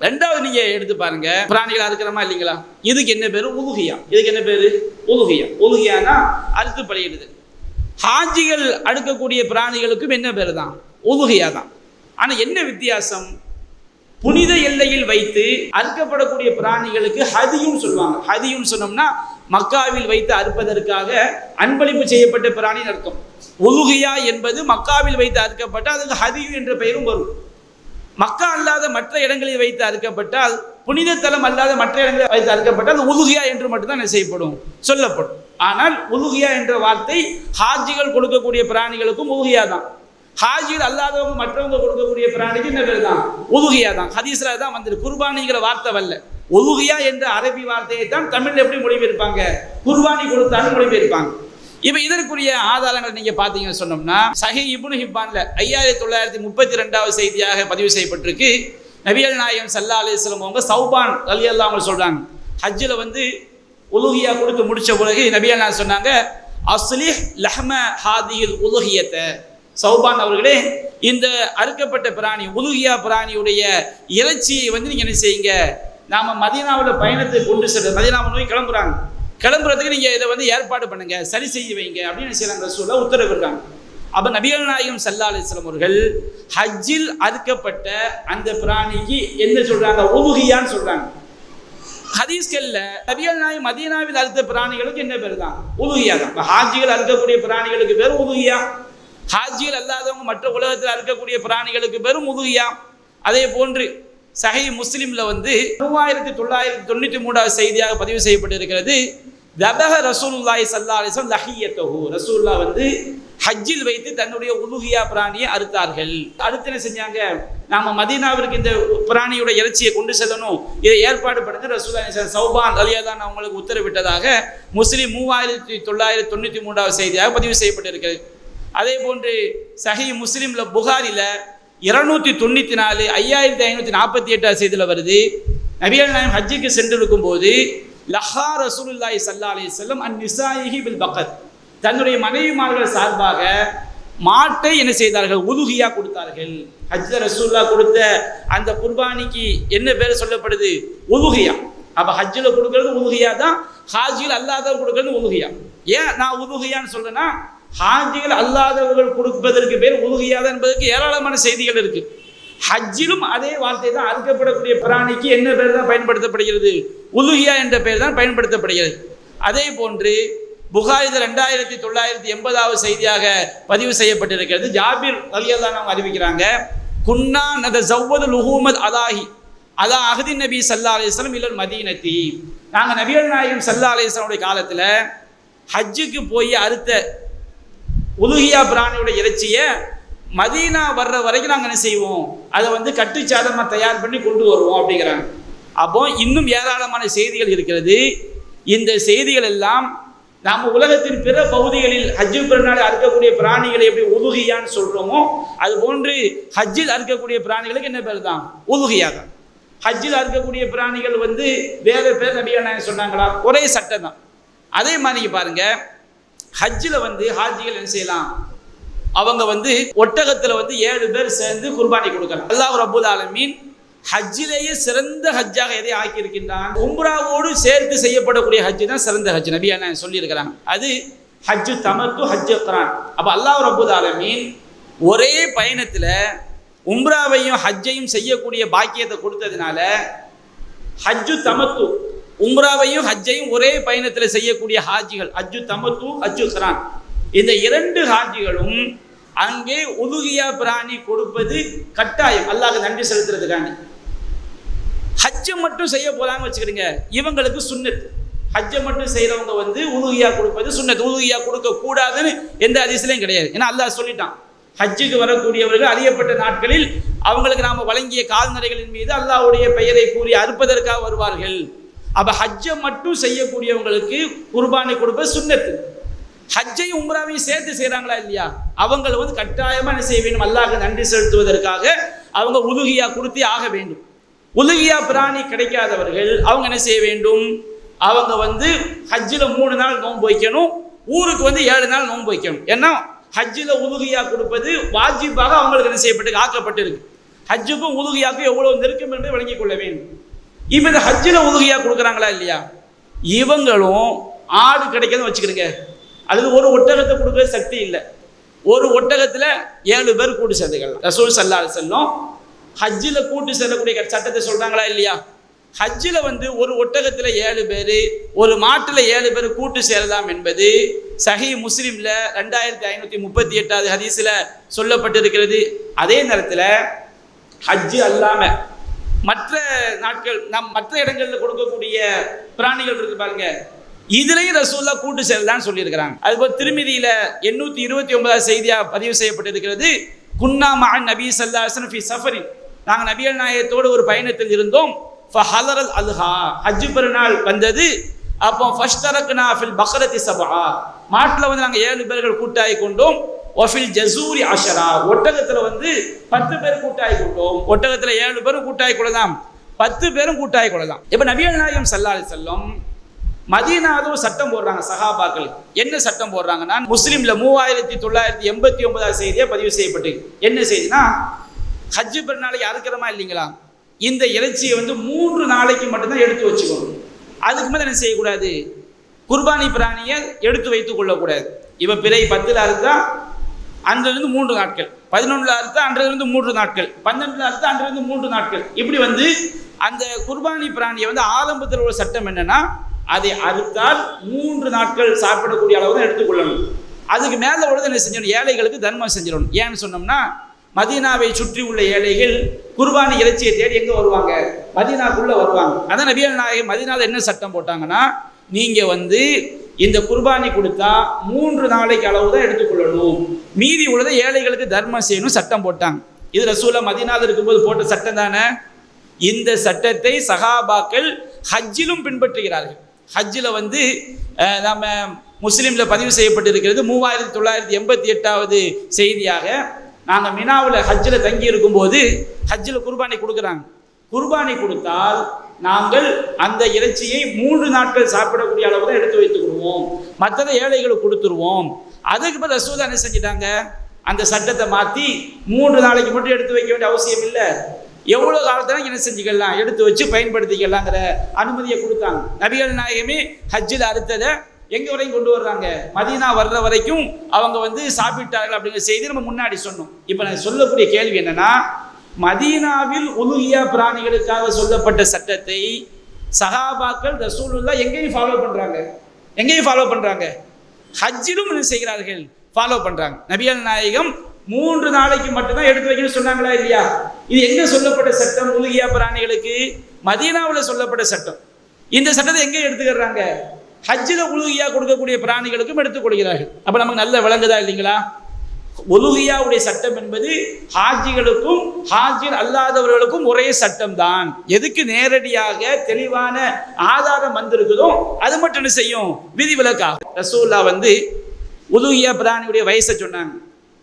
ரெண்டாவது நீங்க எடுத்து பாருங்க. பிராணிகள் அறுக்கிறோமா இல்லைங்களா? இதுக்கு என்ன பேரு? உலுகியா. இதுக்கு என்ன பேரு? உலுகியா. உலுகியானா அறுத்து பலியிடுது ஹாஜிகள் அடுக்கக்கூடிய பிராணிகளுக்கும் என்ன பேரு தான் உலுகியா தான் ஆனா என்ன வித்தியாசம்? புனித எல்லையில் வைத்து அறுக்கப்படக்கூடிய பிராணிகளுக்கு ஹதியும் சொல்லுவாங்க. ஹதியும் சொன்னோம்னா மக்காவில் வைத்து அறுப்பதற்காக அன்பளிப்பு செய்யப்பட்ட பிராணி அர்த்தம். உலுகியா என்பது மக்காவில் வைத்து அறுக்கப்பட்ட அதுக்கு ஹதியு என்ற பெயரும் வரும். மக்கா அல்லாத மற்ற இடங்களில் வைத்து அறுக்கப்பட்டால் புனித தலம் அல்லாத மற்ற இடங்களில் வைத்து அறுக்கப்பட்டால் உலுகியா என்று மட்டும்தான் என்ன செய்யப்படும் சொல்லப்படும். ஆனால் உலுகியா என்ற வார்த்தை ஹாஜிகள் கொடுக்கக்கூடிய பிராணிகளுக்கும் உலுகியா தான். ஹாஜிகள் அல்லாதவங்க மற்றவங்க கொடுக்கக்கூடிய பிராணிக்கு என்ன பேர் தான் உலுகியா தான். ஹதீஸ்ல தான் வந்துரு குர்பானிங்கிற வார்த்தை வல்ல உலுகியா என்ற அரபி வார்த்தையை தான் தமிழ்ல எப்படி மொழிபெயர்ப்பாங்க குர்பானி கொடுத்தாலும் மொழிபெயர்ப்பாங்க இப்போ இதற்குரிய ஆதாரங்கள் நீங்க பார்த்தீங்கன்னு சொன்னோம்னா சஹி இபுனு ஹிப்பான்ல ஐயாயிரத்தி தொள்ளாயிரத்தி முப்பத்தி ரெண்டாவது செய்தியாக பதிவு செய்யப்பட்டிருக்கு. நபியல் நாயகம் சல்லா அலிஸ்லம் அவங்க சௌபான் அலி அல்லா அவங்க சொல்றாங்க. ஹஜ்ஜில் வந்து உலுகியா கொடுத்து முடிச்ச பிறகு நபியல் நாயகம் சொன்னாங்க அஸ்லிஹ் லஹ்ம ஹாதியில் உலுகியத்தை சௌபான் அவர்களே இந்த அறுக்கப்பட்ட பிராணி உலுகியா பிராணியுடைய இறைச்சியை வந்து நீங்க என்ன செய்யுங்க? நாம மதீனாவில் பயணத்தை கொண்டு செல்ற மதினாவை நோய் கிளம்புறாங்க. கிளம்புறதுக்கு நீங்கள் இதை வந்து ஏற்பாடு பண்ணுங்க சரி செய்ய வைங்க அப்படின்னு செய்யறாங்க ரசூலா உத்தரவு அப்போ நபிகள் நாயகம் சல்லா அலிஸ்லாம் அவர்கள் ஹஜ்ஜில் அறுக்கப்பட்ட அந்த பிராணிக்கு என்ன சொல்றாங்க? உலுகியான்னு சொல்றாங்க. ஹதீஸ்கல்ல நபிகள் நாயகம் மதீனாவில் அறுத்த பிராணிகளுக்கு என்ன பேர் தான்? உலுகியா தான். இப்போ ஹாஜிகள் அறுக்கக்கூடிய பிராணிகளுக்கு பேர் உலுகியா ஹாஜிகள் அல்லாதவங்க மற்ற உலகத்தில் அறுக்கக்கூடிய பிராணிகளுக்கு பேரும் உதுகியா அதே போன்று சஹி முஸ்லீமில் வந்து மூவாயிரத்தி தொள்ளாயிரத்தி தொண்ணூற்றி மூணாவது செய்தியாக பதிவு செய்யப்பட்டிருக்கிறது. தபக ரசூல்லாய் சல்லா அலிசம் லஹியத்தஹு. ரசூல்லா வந்து ஹஜ்ஜில் வைத்து தன்னுடைய உலுகியா பிராணியை அறுத்தார்கள். அடுத்து என்ன செஞ்சாங்க? நாம மதீனாவிற்கு இந்த பிராணியோட இறைச்சியை கொண்டு செல்லணும். இதை ஏற்பாடு பண்ணுங்க ரசூல்லா சௌபான் அலியாதான் அவங்களுக்கு உத்தரவிட்டதாக முஸ்லீம் மூவாயிரத்தி தொள்ளாயிரத்தி தொண்ணூற்றி மூன்றாவது செய்தியாக பதிவு செய்யப்பட்டிருக்கிறது. அதே போன்று சஹி முஸ்லீமில் புகாரில் இருநூத்தி தொண்ணூத்தி நாலு ஐயாயிரத்தி ஐநூத்தி நாற்பத்தி எட்டு செய்தியில் வருது. நபியல் நாயம் ஹஜ்ஜிக்கு சென்றிருக்கும் போது லஹா ரசூலுல்லாய் சல்லா அலி செல்லம் அன் நிசாயிஹி பில் பக்கத் தன்னுடைய மனைவிமார்கள் சார்பாக மாட்டை என்ன செய்தார்கள்? உதுகியா கொடுத்தார்கள். ஹஜ்ஜ ரசூல்லா கொடுத்த அந்த குர்பானிக்கு என்ன பேர் சொல்லப்படுது? உதுகியா அப்ப ஹஜ்ஜில் கொடுக்கறது உதுகியா தான் ஹாஜியில் அல்லாத கொடுக்கறது உதுகியா ஏன் நான் உதுகியான்னு சொல்றேன்னா ஹாஜிகள் அல்லாதவர்கள் கொடுப்பதற்கு பேர் உலுகியாத என்பதற்கு ஏராளமான செய்திகள் இருக்கு. ஹஜ்ஜிலும் அதே வார்த்தை தான் அறுக்கப்படக்கூடிய பிராணிக்கு என்ன பேர் தான் பயன்படுத்தப்படுகிறது? உலுகியா என்ற பெயர் தான் பயன்படுத்தப்படுகிறது. அதே போன்று புகாரித ரெண்டாயிரத்தி தொள்ளாயிரத்தி எண்பதாவது செய்தியாக பதிவு செய்யப்பட்டிருக்கிறது. ஜாபிர் அலியல்லான் அவங்க அறிவிக்கிறாங்க குன்னா நத ஜவ்வது லுஹூமத் அதாஹி அதா அகதி நபி சல்லா அலிஸ்லாம் இல்லை மதீனத்தி. நாங்கள் நபிகள் நாயகம் சல்லா அலிஸ்லாமுடைய காலத்தில் ஹஜ்ஜுக்கு போய் அறுத்த உலுகியா பிராணியோட இறைச்சியை மதீனா வர்ற வரைக்கும் நாங்கள் என்ன செய்வோம்? அதை வந்து கட்டுச்சாதமாக தயார் பண்ணி கொண்டு வருவோம் அப்படிங்கிறாங்க. அப்போ இன்னும் ஏராளமான செய்திகள் இருக்கிறது. இந்த செய்திகள் எல்லாம் நாம் உலகத்தின் பிற பகுதிகளில் ஹஜ்ஜு பிறநாள் அறுக்கக்கூடிய பிராணிகளை எப்படி உலுகியான்னு சொல்கிறோமோ அது போன்று ஹஜ்ஜில் அறுக்கக்கூடிய பிராணிகளுக்கு என்ன பேர் தான்? உலுகியா தான். ஹஜ்ஜில் அறுக்கக்கூடிய பிராணிகள் வந்து வேறு பேர் நபியா சொன்னாங்களா? ஒரே சட்டம் தான். அதே மாதிரி பாருங்கள் ஹஜ்ஜில் வந்து ஹாஜிகள் என்ன செய்யலாம்? அவங்க வந்து ஒட்டகத்தில் வந்து ஏழு பேர் சேர்ந்து குர்பானி கொடுக்கலாம் அல்லாஹ் ரபுல் ஆலமீன் ஹஜ்ஜிலேயே சிறந்த ஹஜ்ஜாக எதை ஆக்கியிருக்கின்றான்? உம்ராவோடு சேர்த்து செய்யப்படக்கூடிய ஹஜ்ஜு தான் சிறந்த ஹஜ் நபி என்ன சொல்லியிருக்கிறாங்க? அது ஹஜ்ஜு தமத்து ஹஜ்ஜு குரான். அப்போ அல்லாஹ் ரபுல் ஆலமீன் ஒரே பயணத்தில் உம்ராவையும் ஹஜ்ஜையும் செய்யக்கூடிய பாக்கியத்தை கொடுத்ததுனால ஹஜ்ஜு தமத்து உம்ராவையும் ஹஜ்ஜையும் ஒரே பயணத்தில் செய்யக்கூடிய ஹாஜிகள் அஜு தமத்து அஜு சரான் இந்த இரண்டு ஹாஜிகளும் அங்கே உதுகியா பிராணி கொடுப்பது கட்டாயம். அல்லாஹ் நன்றி செலுத்துறதுக்காண்டி. ஹஜ்ஜை மட்டும் செய்ய போறாங்க வச்சுக்கிறீங்க இவங்களுக்கு சுண்ணத்து. ஹஜ்ஜை மட்டும் செய்கிறவங்க வந்து உதுகியா கொடுப்பது சுண்ணத்து. உதுகியா கொடுக்க கூடாதுன்னு எந்த அதிசலையும் கிடையாது. ஏன்னா அல்லாஹ் சொல்லிட்டான் ஹஜ்ஜுக்கு வரக்கூடியவர்கள் அறியப்பட்ட நாட்களில் அவங்களுக்கு நாம் வழங்கிய கால்நடைகளின் மீது அல்லாஹ்வுடைய பெயரை கூறி அறுப்பதற்காக வருவார்கள். அப்போ ஹஜ்ஜை மட்டும் செய்யக்கூடியவங்களுக்கு குர்பானி கொடுப்பது சுண்ணத்து. ஹஜ்ஜையும் உம்ராவையும் சேர்த்து செய்கிறாங்களா இல்லையா? அவங்கள வந்து கட்டாயமாக என்ன செய்ய வேண்டும்? அல்லாஹ் நன்றி செலுத்துவதற்காக அவங்க உலுகியா கொடுத்தே ஆக வேண்டும். உலுகியா பிராணி கிடைக்காதவர்கள் அவங்க என்ன செய்ய வேண்டும்? அவங்க வந்து ஹஜ்ஜில் மூணு நாள் நோன்பு வைக்கணும் ஊருக்கு வந்து ஏழு நாள் நோன்பு வைக்கணும். ஏன்னா ஹஜ்ஜில் உலுகியா கொடுப்பது வாஜிப்பாக அவங்களுக்கு என்ன செய்யப்பட்டு ஆக்கப்பட்டிருக்கு. ஹஜ்ஜுக்கும் உலுகியாக்கும் எவ்வளவு நெருக்கம் என்று விளங்கிக் கொள்ள வேண்டும். இப்போ இந்த ஹஜ்ஜில் உலுகியா கொடுக்குறாங்களா இல்லையா? இவங்களும் ஆடு கிடைக்காதுன்னு வச்சுக்கிறீங்க அல்லது ஒரு ஒட்டகத்தை கொடுக்குற சக்தி இல்லை. ஒரு ஒட்டகத்தில் ஏழு பேர் கூட்டு சேர்ந்துக்கலாம் ரசூல் சல்லா செல்லும் ஹஜ்ஜில் கூட்டு சேரக்கூடிய சட்டத்தை சொல்கிறாங்களா இல்லையா? ஹஜ்ஜில் வந்து ஒரு ஒட்டகத்தில் ஏழு பேர் ஒரு மாட்டில் ஏழு பேர் கூட்டு சேரலாம் என்பது சஹி முஸ்லீமில் ரெண்டாயிரத்தி ஐநூற்றி முப்பத்தி எட்டாவது ஹதீஸில் சொல்லப்பட்டிருக்கிறது. அதே நேரத்தில் ஹஜ்ஜு அல்லாமல் மற்ற நாட்கள் நம் மற்ற இடங்களில் கொடுக்கக்கூடிய பிராணிகள் இருக்கு பாருங்க. இதுலையும் ரசூல்லா கூட்டு செல்லலாம் சொல்லியிருக்கிறாங்க. அதுபோல் திருமதியில எண்ணூத்தி இருபத்தி ஒன்பதாவது செய்தியா பதிவு செய்யப்பட்டிருக்கிறது. குன்னா மகன் நபி சல்லாசன் ஃபி சஃபரி நாங்கள் நபியல் நாயகத்தோடு ஒரு பயணத்தில் இருந்தோம். ஃபஹலரல் அல்ஹா. ஹஜ்ஜு பெருநாள் வந்தது. அப்போ ஃபஷ்தரக்னா ஃபில் பக்ரத்தி சபா மாட்டில் வந்து நாங்கள் ஏழு பேர்கள் கூட்டாகி கொண்டோம். ஒஃபில் ஜசூரி அஷரா ஒட்டகத்தில் வந்து பத்து பேர் கூட்டாய் கொண்டோம் ஒட்டகத்தில் ஏழு பேரும் கூட்டாய் கொள்ளலாம் பத்து பேரும் கூட்டாய் கூடலாம். இப்போ நபியல் நாயகம் செல்லாது செல்லம் மதீனாவும் சட்டம் போடுறாங்க சகாபாக்கள் என்ன சட்டம் போடுறாங்கன்னா முஸ்லீம்ல மூவாயிரத்தி தொள்ளாயிரத்தி எண்பத்தி ஒன்பதாவது செய்தியாக பதிவு செய்யப்பட்டு. என்ன செய்தினா ஹஜ்ஜு பெருநாளைக்கு அறுக்கிறமா இல்லைங்களா? இந்த இறைச்சியை வந்து மூன்று நாளைக்கு மட்டும்தான் எடுத்து வச்சுக்கணும். அதுக்கு மேலே என்ன செய்யக்கூடாது? குர்பானி பிராணியை எடுத்து வைத்துக் கொள்ளக்கூடாது. இப்போ பிறை பத்தில் அறுத்தா அன்றிலிருந்து மூன்று நாட்கள். பதினொன்றில் அறுத்து அன்றிலிருந்து மூன்று நாட்கள். பன்னெண்டில் அறுத்து அன்றிலிருந்து மூன்று நாட்கள். இப்படி வந்து அந்த குர்பானி பிராணியை வந்து ஆரம்பத்தில் உள்ள சட்டம் என்னன்னா அதை அறுத்தால் மூன்று நாட்கள் சாப்பிடக்கூடிய அளவு தான் எடுத்துக்கொள்ளணும் அதுக்கு மேலே உள்ளது என்ன செஞ்சிடணும்? ஏழைகளுக்கு தர்மம் செஞ்சிடணும். ஏன்னு சொன்னோம்னா மதீனாவை சுற்றி உள்ள ஏழைகள் குர்பானி இறைச்சியை தேடி எங்கே வருவாங்க? மதீனாக்குள்ளே வருவாங்க. அதான் நபியல் நாயகம் மதீனாவில் என்ன சட்டம் போட்டாங்கன்னா நீங்கள் வந்து இந்த குர்பானி கொடுத்தா மூன்று நாளைக்கு அளவு தான் எடுத்துக்கொள்ளணும். மீதி உள்ளதை ஏழைகளுக்கு தர்மம் செய்யணும் சட்டம் போட்டாங்க. இது ரசூலா மதினாவில் இருக்கும்போது போட்ட சட்டம் தானே? இந்த சட்டத்தை சஹாபாக்கள் ஹஜ்ஜிலும் பின்பற்றுகிறார்கள். ஹஜ்ஜில் வந்து நம்ம முஸ்லீமில் பதிவு செய்யப்பட்டிருக்கிறது மூவாயிரத்தி தொள்ளாயிரத்தி எண்பத்தி எட்டாவது செய்தியாக. நாங்கள் மினாவில் ஹஜ்ஜில் தங்கி இருக்கும்போது ஹஜ்ஜில் குர்பானி கொடுக்குறாங்க. குர்பானி கொடுத்தால் நாங்கள் அந்த இறைச்சியை மூன்று நாட்கள் சாப்பிடக்கூடிய அளவு தான் எடுத்து கொடுத்துருவோம். மற்றதை ஏழைகளுக்கு கொடுத்துருவோம். அதுக்கு பிறகு ரசூதா என்ன செஞ்சிட்டாங்க? அந்த சட்டத்தை மாற்றி மூன்று நாளைக்கு மட்டும் எடுத்து வைக்க வேண்டிய அவசியம் இல்லை. எவ்வளோ காலத்தில் என்ன செஞ்சுக்கலாம்? எடுத்து வச்சு பயன்படுத்திக்கலாங்கிற அனுமதியை கொடுத்தாங்க. நபிகள் நாயகமே ஹஜ்ஜில் அறுத்ததை எங்கே வரையும் கொண்டு வர்றாங்க? மதீனா வர்ற வரைக்கும் அவங்க வந்து சாப்பிட்டார்கள் அப்படிங்கிற செய்தி நம்ம முன்னாடி சொன்னோம். இப்போ நான் சொல்லக்கூடிய கேள்வி என்னன்னா மதீனாவில் உலுகியா பிராணிகளுக்காக சொல்லப்பட்ட சட்டத்தை சகாபாக்கள் ரசூலுல்லா எங்கேயும் ஃபாலோ பண்ணுறாங்க எங்கேயும் ஃபாலோ பண்ணுறாங்க ஹஜ்ஜிலும் என்ன செய்கிறார்கள்? ஃபாலோ பண்றாங்க. நபிகள் நாயகம் மூன்று நாளைக்கு மட்டும்தான் எடுத்து வைக்கணும்னு சொன்னாங்களா இல்லையா? இது எங்கே சொல்லப்பட்ட சட்டம்? முழுகியா பிராணிகளுக்கு மதீனாவில் சொல்லப்பட்ட சட்டம். இந்த சட்டத்தை எங்கே எடுத்துக்கிறாங்க? ஹஜ்ஜில் உழுகியாக கொடுக்கக்கூடிய பிராணிகளுக்கும் எடுத்துக் கொடுக்கிறார்கள் அப்போ நமக்கு நல்ல விளங்குதா இல்லைங்களா? ஒலுகியாவுடைய சட்டம் என்பது ஹாஜிகளுக்கும் ஹாஜில் அல்லாதவர்களுக்கும் ஒரே சட்டம் தான் எதுக்கு நேரடியாக தெளிவான ஆதாரம் வந்திருக்குதோ அது மட்டும் என்ன செய்யும்? விதிவிலக்காகும். ரசூல்லா வந்து உலுகியா பிராணியுடைய வயசை சொன்னாங்க.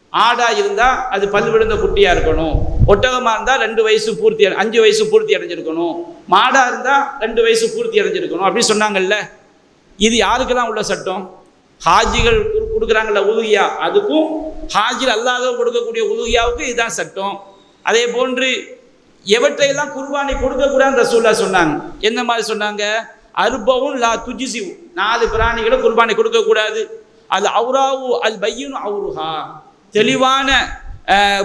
ஆடா இருந்தா அது பல் விழுந்த குட்டியா இருக்கணும். ஒட்டகமா இருந்தா ரெண்டு வயசு பூர்த்தி அடை- அஞ்சு வயசு பூர்த்தி அடைஞ்சிருக்கணும். மாடா இருந்தா ரெண்டு வயசு பூர்த்தி அடைஞ்சிருக்கணும். அப்படின்னு சொன்னாங்கல்ல. இது யாருக்கெல்லாம் உள்ள சட்டம்? ஹாஜிகள் கொடு- கொடுக்குறாங்கல்ல உலுகியா? அதுக்கும் ஹாஜில் அல்லாத கொடுக்கக்கூடிய உதுகியாவுக்கு இதுதான் சட்டம். அதே போன்று எவற்றையெல்லாம் குர்பானை கொடுக்கக்கூடாதுன்னு ரசூல்லா சொன்னாங்க. என்ன மாதிரி சொன்னாங்க? அருபவும் லா துஜிசி நாலு பிராணிகளை குர்பானை கொடுக்கக்கூடாது. அது அவுராவு அல் பையனு அவுருஹா. தெளிவான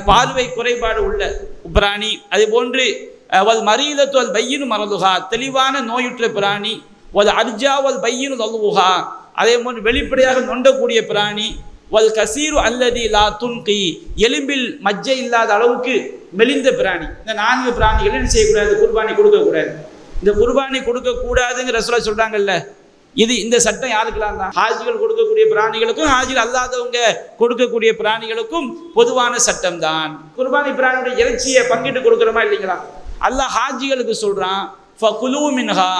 பார்வை குறைபாடு உள்ள பிராணி. அதே போன்று அஹ், வல் அல் பையனு மரலுஹா தெளிவான நோயுற்ற பிராணி. வல் அர்ஜா வல் பையனு தல்லுஹா. அதே போன்று வெளிப்படையாக நொண்டக்கூடிய பிராணி வல் கசீரு அல்லதி லா துன்கி எலும்பில் மஜ்ஜை இல்லாத அளவுக்கு மெலிந்த பிராணி. இந்த நான்கு பிராணிகள் என்ன செய்யக்கூடாது? குர்பானி கொடுக்கக்கூடாது. இந்த குர்பானி கொடுக்கக்கூடாதுங்கிற ரசூலா சொல்கிறாங்கல்ல இது இந்த சட்டம் யாருக்கெல்லாம் தான்? ஹாஜிகள் கொடுக்கக்கூடிய பிராணிகளுக்கும் ஹாஜிகள் அல்லாதவங்க கொடுக்கக்கூடிய பிராணிகளுக்கும் பொதுவான சட்டம் தான். குர்பானி பிராணியுடைய இறைச்சியை பங்கிட்டு கொடுக்குறோமா இல்லைங்களா? அல்லாஹ் ஹாஜிகளுக்கு சொல்கிறான் ஃபகுலூ மின்ஹா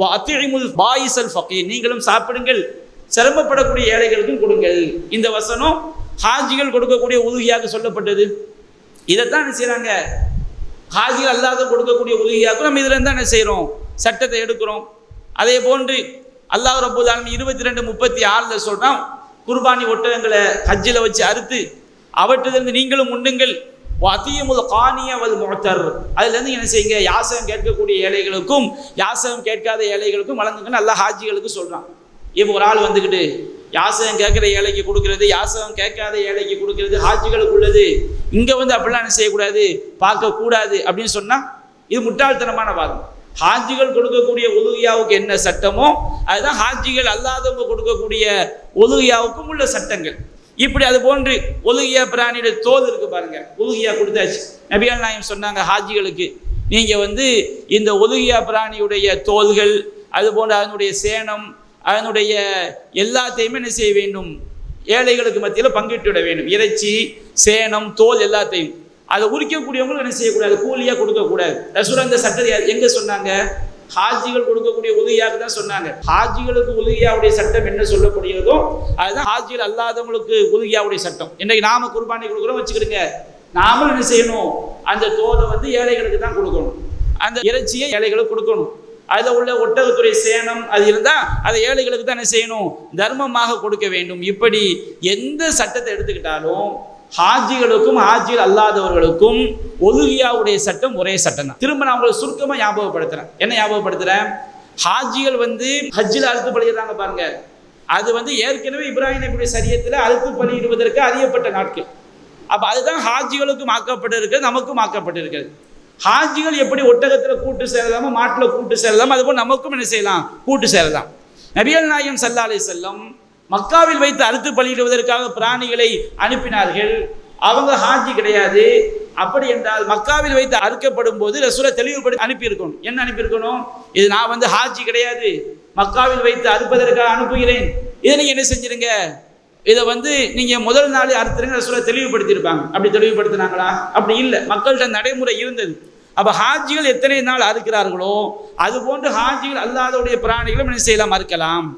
வ அத்திழிமுல் பாயிசல் ஃபகீர். நீங்களும் சாப்பிடுங்கள் சிரமப்படக்கூடிய ஏழைகளுக்கும் கொடுங்கள். இந்த வசனம் ஹாஜிகள் கொடுக்கக்கூடிய உதவியாக சொல்லப்பட்டது. இதைத்தான் என்ன செய்கிறாங்க ஹாஜிகள் அல்லாத கொடுக்கக்கூடிய உதவியாக நம்ம இதில் தான் என்ன செய்கிறோம் சட்டத்தை எடுக்கிறோம். அதே போன்று அல்லாஹ் ரபுல் இருபத்தி ரெண்டு முப்பத்தி ஆறுல சொல்கிறான் குர்பானி ஒட்டகங்களை ஹஜ்ஜில் வச்சு அறுத்து அவற்றிலிருந்து நீங்களும் உண்ணுங்கள். அதியமுல் காணிய வல் முகத்தர் அதுலேருந்து என்ன செய்யுங்க? யாசகம் கேட்கக்கூடிய ஏழைகளுக்கும் யாசகம் கேட்காத ஏழைகளுக்கும் வழங்குங்க நல்லா ஹாஜிகளுக்கு சொல்கிறான் இப்போ ஒரு ஆள் வந்துக்கிட்டு யாசகம் கேட்குற ஏழைக்கு கொடுக்கறது யாசகம் கேட்காத ஏழைக்கு கொடுக்கறது ஹாஜிகளுக்கு உள்ளது இங்கே வந்து அப்படிலாம் என்ன செய்யக்கூடாது? பார்க்கக்கூடாது. அப்படின்னு சொன்னால் இது முட்டாள்தனமான வாதம். ஹாஜிகள் கொடுக்கக்கூடிய ஒதுகியாவுக்கு என்ன சட்டமோ அதுதான் ஹாஜிகள் அல்லாதவங்க கொடுக்கக்கூடிய ஒதுகியாவுக்கும் உள்ள சட்டங்கள். இப்படி அது போன்று ஒதுகியா பிராணியோட தோல் இருக்கு பாருங்க ஒதுகியா கொடுத்தாச்சு. நபிகள் நாயம் சொன்னாங்க ஹாஜிகளுக்கு நீங்க வந்து இந்த ஒதுகியா பிராணியுடைய தோல்கள் அது போன்ற அதனுடைய சேனம் அதனுடைய எல்லாத்தையுமே என்ன செய்ய வேண்டும்? ஏழைகளுக்கு மத்தியில் பங்கிட்டு விட வேண்டும். இறைச்சி சேனம் தோல் எல்லாத்தையும். அதை உரிக்கக்கூடியவங்களும் என்ன செய்யக்கூடாது? கூலியாக கொடுக்கக்கூடாது. ரசூல் அந்த சட்டத்தை எங்கே சொன்னாங்க? ஹாஜிகள் கொடுக்கக்கூடிய உதவியாக தான் சொன்னாங்க. ஹாஜிகளுக்கு உதவியாவுடைய சட்டம் என்ன சொல்லக்கூடியதோ அதுதான் ஹாஜிகள் அல்லாதவங்களுக்கு உதவியாவுடைய சட்டம். இன்னைக்கு நாம குர்பானை கொடுக்குறோம் வச்சுக்கிடுங்க. நாமளும் என்ன செய்யணும்? அந்த தோலை வந்து ஏழைகளுக்கு தான் கொடுக்கணும். அந்த இறைச்சியை ஏழைகளுக்கு கொடுக்கணும். அதில் உள்ள ஒட்டகத்துறை சேனம் அது இருந்தால் அதை ஏழைகளுக்கு தான் என்ன செய்யணும். தர்மமாக கொடுக்க வேண்டும். இப்படி எந்த சட்டத்தை எடுத்துக்கிட்டாலும் ஹாஜிகளுக்கும் ஹாஜிகள் அல்லாதவர்களுக்கும் ஒதுகியாவுடைய சட்டம் ஒரே சட்டம் தான் திரும்ப நான் உங்களுக்கு சுருக்கமாக ஞாபகப்படுத்துகிறேன் என்ன ஞாபகப்படுத்துகிறேன் ஹாஜிகள் வந்து ஹஜ்ஜில் அழுத்து பலியிடுறாங்க பாருங்க. அது வந்து ஏற்கனவே இப்ராஹிம் நபியுடைய சரியத்தில் அழுத்து பணியிடுவதற்கு அறியப்பட்ட நாட்கள். அப்போ அதுதான் ஹாஜிகளுக்கும் ஆக்கப்பட்டிருக்கிறது நமக்கும் ஆக்கப்பட்டிருக்கிறது. ஹாஜிகள் எப்படி ஒட்டகத்தில் கூட்டு சேரலாமோ மாட்டில் கூட்டு சேரலாம் அதுபோல் நமக்கும் என்ன செய்யலாம்? கூட்டு சேரலாம். நபிகள் நாயம் சல்லா அலி செல்லம் மக்காவில் வைத்து அறுத்து பலியிடுவதற்காக பிராணிகளை அனுப்பினார்கள். அவங்க ஹாஜி கிடையாது. அப்படி என்றால் மக்காவில் வைத்து அறுக்கப்படும் போது ரசூலை தெளிவுபடுத்தி அனுப்பியிருக்கணும். என்ன அனுப்பியிருக்கணும்? இது நான் வந்து ஹாஜி கிடையாது. மக்காவில் வைத்து அறுப்பதற்காக அனுப்புகிறேன். இதை நீங்கள் என்ன செஞ்சிருங்க? இதை வந்து நீங்கள் முதல் நாள் அறுத்துருங்க ரசூலை தெளிவுபடுத்தியிருப்பாங்க. அப்படி தெளிவுபடுத்தினாங்களா? அப்படி இல்லை. மக்கள்கிட்ட நடைமுறை இருந்தது. அப்போ ஹாஜிகள் எத்தனை நாள் அறுக்கிறார்களோ அது போன்று ஹாஜிகள் அல்லாதவுடைய பிராணிகளும் என்ன செய்யலாம்? அறுக்கலாம்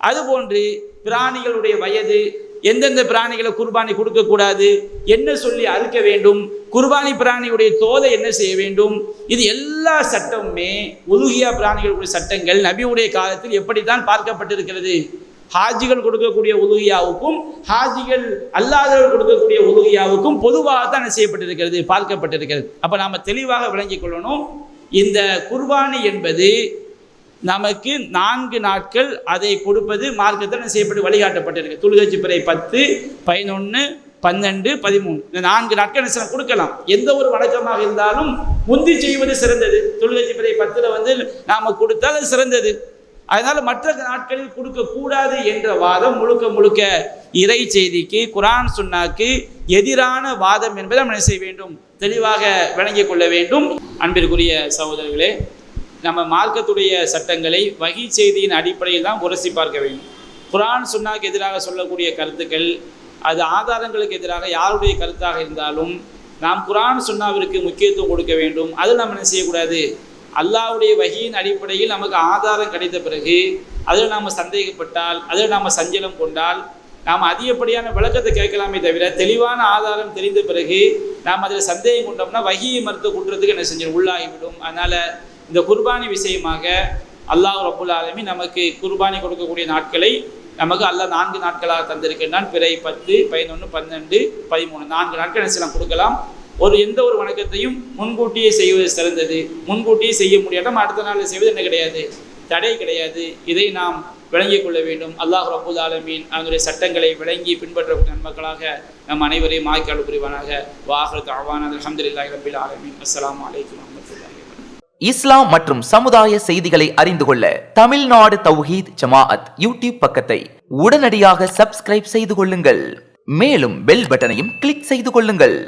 அதுபோன்று பிராணிகளுடைய வயது எந்தெந்த பிராணிகளை குர்பானி கொடுக்கக்கூடாது என்ன சொல்லி அறுக்க வேண்டும் குர்பானி பிராணியுடைய தோலை என்ன செய்ய வேண்டும் இது எல்லா சட்டமுமே உலுகியா பிராணிகளுடைய சட்டங்கள் நபியுடைய காலத்தில் எப்படித்தான் பார்க்கப்பட்டிருக்கிறது? ஹாஜிகள் கொடுக்கக்கூடிய உலுகியாவுக்கும் ஹாஜிகள் அல்லாதவர்கள் கொடுக்கக்கூடிய உலுகியாவுக்கும் பொதுவாக தான் என்ன செய்யப்பட்டிருக்கிறது பார்க்கப்பட்டிருக்கிறது அப்போ நாம் தெளிவாக விளங்கிக் கொள்ளணும். இந்த குர்பானி என்பது நமக்கு நான்கு நாட்கள் அதை கொடுப்பது மார்க்கத்தில் செய்யப்பட்டு வழிகாட்டப்பட்டிருக்கு. துளுகச்சி பிறை பத்து பதினொன்று பன்னெண்டு பதிமூணு. இந்த நான்கு நாட்கள் கொடுக்கலாம். எந்த ஒரு வழக்கமாக இருந்தாலும் முந்தி செய்வது சிறந்தது. துளுகச்சி பிறை பத்தில் வந்து நாம் கொடுத்தால் அது சிறந்தது. அதனால் மற்ற நாட்களில் கொடுக்கக்கூடாது என்ற வாதம் முழுக்க முழுக்க இறை செய்திக்கு குரான் சுன்னாக்கு எதிரான வாதம் என்பதை நம்ம என்ன செய்ய வேண்டும்? தெளிவாக விளங்கிக் கொள்ள வேண்டும். அன்பிற்குரிய சகோதரர்களே நம்ம மார்க்கத்துடைய சட்டங்களை வகி செய்தியின் அடிப்படையில் தான் உரசி பார்க்க வேண்டும். குரான் சுன்னாக்கு எதிராக சொல்லக்கூடிய கருத்துக்கள் அது ஆதாரங்களுக்கு எதிராக யாருடைய கருத்தாக இருந்தாலும் நாம் குரான் சுன்னாவிற்கு முக்கியத்துவம் கொடுக்க வேண்டும். அதில் நம்ம என்ன செய்யக்கூடாது? அல்லாவுடைய வகையின் அடிப்படையில் நமக்கு ஆதாரம் கிடைத்த பிறகு அதில் நாம் சந்தேகப்பட்டால் அதில் நாம் சஞ்சலம் கொண்டால் நாம் அதிகப்படியான விளக்கத்தை கேட்கலாமே தவிர தெளிவான ஆதாரம் தெரிந்த பிறகு நாம் அதில் சந்தேகம் கொண்டோம்னா வகியை மறுத்து குற்றத்துக்கு என்ன செஞ்சிடும் உள்ளாகிவிடும். அதனால் இந்த குர்பானி விஷயமாக அல்லாஹ் ரபுல் ஆலமி நமக்கு குர்பானி கொடுக்கக்கூடிய நாட்களை நமக்கு அல்லாஹ் நான்கு நாட்களாக தந்திருக்கின்றான். பிறை பத்து பதினொன்று பன்னெண்டு பதிமூணு. நான்கு நாட்கள் என்ன செய்யலாம்? கொடுக்கலாம். ஒரு எந்த ஒரு வணக்கத்தையும் முன்கூட்டியே செய்வது சிறந்தது. முன்கூட்டியே செய்ய முடியாட்டம் அடுத்த நாள் செய்வது என்ன கிடையாது? தடை கிடையாது. இதை நாம் விளங்கிக் கொள்ள வேண்டும். அல்லாஹ் ரபுல் ஆலமீன் அதனுடைய சட்டங்களை விளங்கி பின்பற்றக்கூடிய நன்மக்களாக நம் அனைவரையும் ஆய்க்காடு புரிவானாக வாஹர் அவான் அலமதுல்லாஹி ரபில் ஆலமீன். அஸ்லாம் வலைக்கம் வரமத்துல்லாஹி இஸ்லாம் மற்றும் சமுதாய செய்திகளை அறிந்து கொள்ள தமிழ்நாடு தௌஹீத் ஜமாஅத் யூடியூப் பக்கத்தை உடனடியாக சப்ஸ்கிரைப் செய்து கொள்ளுங்கள். மேலும் பெல் பட்டனையும் கிளிக் செய்து கொள்ளுங்கள்.